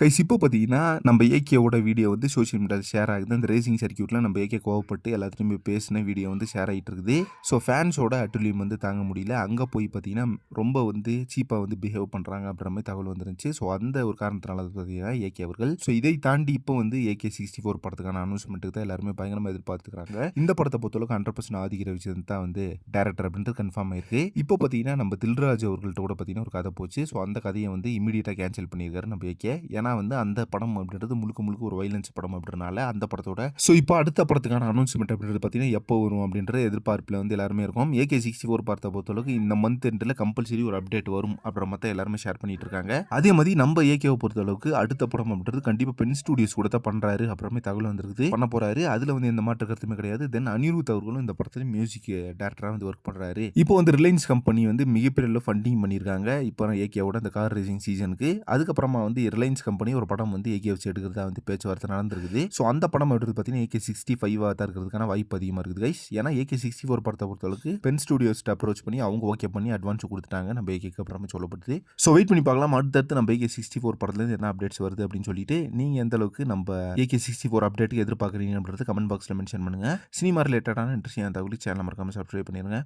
Guys இப்போ பார்த்தீங்கன்னா நம்ம ஏகேவோட வீடியோ வந்து சோஷியல் மீடியாவில் ஷேர் ஆகுது. அந்த ரேசிங் சர்க்கியூட்டில் நம்ம ஏகே கோவப்பட்டு எல்லாத்துலேயுமே பேசின வீடியோ வந்து ஷேர் ஆகிட்டு இருக்குது. ஸோ ஃபேன்ஸோட அட்டுலியும் வந்து தாங்க முடியல. அங்கே போய் பார்த்தீங்கன்னா ரொம்ப வந்து சீப்பாக வந்து பிஹேவ் பண்ணுறாங்க அப்படின்ற மாதிரி தகவல் வந்துருந்துச்சு. ஸோ அந்த ஒரு காரணத்தினால பார்த்தீங்கன்னா ஏகே அவர்கள். ஸோ இதை தாண்டி இப்போ வந்து ஏகே சிக்ஸ்டி ஃபோர் படத்துக்கான அனௌன்ஸ்மெண்ட்டுக்கு தான் எல்லாருமே பயங்கரமாக எதிர்பார்த்துக்கிறாங்க. இந்த படத்தை பொறுத்தளவுக்கு ஹண்ட்ரட் பர்சன்ட் ஆதிக்க ரவிச்சந்திரன் தான் வந்து டேரக்டர் அப்படின்றது கன்ஃபார்ம் ஆயிருக்கு. இப்போ பார்த்தீங்கன்னா நம்ம தில்ராஜ் அவர்கள்ட்ட கூட பார்த்தீங்கன்னா ஒரு கதை போச்சு. ஸோ அந்த கதையை வந்து இமீடியட்டாக கேன்சல் பண்ணியிருக்காரு நம்ம ஏகே ஏன்னா வந்து அந்த படம் அப்படின்றது முழுக்க முழுக்க ஒரு வைலன்ஸ் படம் அப்படின்றனால அந்த படத்தோட. ஸோ இப்போ அடுத்த படத்துக்கான அனௌன்ஸ்மெண்ட் அப்படின்றது பார்த்தீங்கன்னா எப்போ வரும் அப்படின்ற எதிர்பார்ப்பில் வந்து எல்லாருமே இருக்கும். ஏகே சிக்ஸ்டி ஃபோர் பார்த்த பொறுத்தளவுக்கு இந்த மந்த் எண்டில் கம்பல்சரி ஒரு அப்டேட் வரும் அப்புறம் மற்ற எல்லாருமே ஷேர் பண்ணிட்டு இருக்காங்க. அதே மாதிரி நம்ம ஏகேவை பொறுத்தளவுக்கு அடுத்த படம் அப்படின்றது கண்டிப்பாக பென் ஸ்டூடியோஸ் கூட தான் பண்ணுறாரு அப்புறமே தகவல் வந்துருக்குது. பண்ண போகிறாரு அதில் வந்து எந்த மாற்று கருத்துமே கிடையாது. தென் அனிருத் அவர்களும் இந்த படத்தில் மியூசிக் டேரக்டராக வந்து ஒர்க் பண்ணுறாரு இப்போ வந்து ரிலையன்ஸ் கம்பெனி வந்து மிகப்பெரிய ஃபண்டிங் பண்ணியிருக்காங்க. இப்போ ஏகேவோட அந்த கார் ரேசிங் சீசனுக்கு அதுக்கப்புறமா வந்து ரிலையன்ஸ் கம்பெனி ஒரு படம் வந்து ஏகே வச்சு எடுக்கிறதா வந்து பேச்சுவார்த்தை நடந்திருக்குது. ஸோ அந்த படம் எடுத்து பார்த்தீங்கன்னா ஏகே சிக்ஸ்டி ஃபைவாக தான் இருக்கிறதுக்கான வாய்ப்பு அதிகமாக இருக்குது கைஸ் ஏன்னா ஏகே சிக்ஸ்டி ஃபோர் படத்தை பொறுத்தளவுக்கு பென் ஸ்டுடியோஸ்ட்டு அப்ரோச் பண்ணி அவங்க ஓகே பண்ணி அட்வான்ஸ் கொடுத்துட்டாங்க நம்ம ஏகேக்கு அப்புறமா சொல்லப்படுது. ஸோ வெயிட் பண்ணி பார்க்கலாம். அடுத்தடுத்து நம்ம ஏகே சிக்ஸ்டி ஃபோர் படத்துலேருந்து என்ன அப்டேட்ஸ் வருது அப்படின்னு சொல்லிட்டு நீங்கள் எந்த அளவுக்கு நம்ம ஏகே சிக்ஸ்டி ஃபோர் அப்டேட்டுக்கு எதிர்பார்க்குறீங்கன்றது கமெண்ட் பாக்ஸில் மென்ஷன் பண்ணுங்கள் சினிமா ரிலேட்டடான இன்ட்ரெஸ்டிங் தகவல் சேனல் மறக்காமல் சப்ஸ்கிரைப் பண்ணிடுங்க